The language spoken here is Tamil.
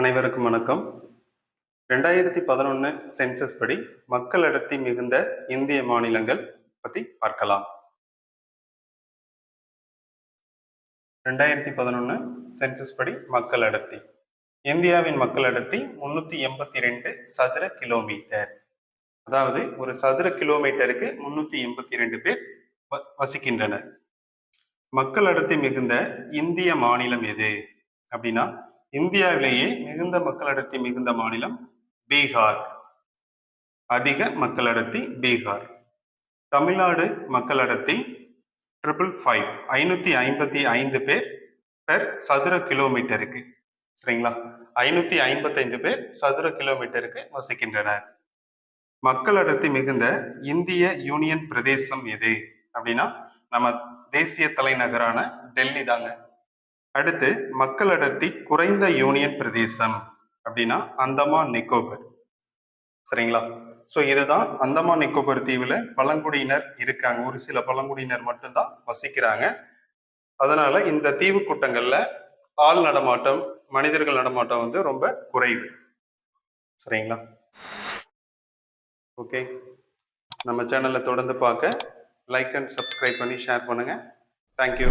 அனைவருக்கும் வணக்கம். ரெண்டாயிரத்தி பதினொன்று சென்சஸ் படி மக்கள் அடர்த்தி மிகுந்த இந்திய மாநிலங்கள் பற்றி பார்க்கலாம். ரெண்டாயிரத்தி பதினொன்று சென்சஸ் படி மக்கள் அடர்த்தி. இந்தியாவின் மக்கள் அடர்த்தி முன்னூற்றி எண்பத்தி ரெண்டு சதுர கிலோமீட்டர். அதாவது ஒரு சதுர கிலோமீட்டருக்கு முன்னூற்றி எண்பத்தி ரெண்டு பேர் வ- வசிக்கின்றனர். மக்கள் அடர்த்தி மிகுந்த இந்திய மாநிலம் எது? அப்படின்னா இந்தியாவிலேயே மிகுந்த மக்கள் அடர்த்தி மிகுந்த மாநிலம் பீகார். அதிக மக்கள் அடர்த்தி பீகார். தமிழ்நாடு மக்கள் அடர்த்தி ட்ரிபிள் ஃபைவ் ஐநூத்தி ஐம்பத்தி ஐந்து பேர் பெர் சதுர கிலோமீட்டருக்கு சரிங்களா? ஐநூத்தி ஐம்பத்தைந்து பேர் சதுர கிலோமீட்டருக்கு வசிக்கின்றனர். மக்கள் அடர்த்தி மிகுந்த இந்திய யூனியன் பிரதேசம் எது? அப்படின்னா நம்ம தேசிய தலைநகரான டெல்லி தாங்க. அடுத்து மக்கள் அடர்த்தி குறைந்த யூனியன் பிரதேசம் அப்படின்னா அந்தமான் நிக்கோபர். சரிங்களா? ஸோ இதுதான் அந்தமான் நிக்கோபர் தீவில் பழங்குடியினர் இருக்காங்க. ஒரு சில பழங்குடியினர் மட்டும்தான் வசிக்கிறாங்க. அதனால இந்த தீவு கூட்டங்கள்ல ஆள் நடமாட்டம் மனிதர்கள் நடமாட்டம் வந்து ரொம்ப குறைவு. சரிங்களா? ஓகே நம்ம சேனலை தொடர்ந்து பார்க்க லைக் அண்ட் சப்ஸ்கிரைப் பண்ணி ஷேர் பண்ணுங்க. Thank you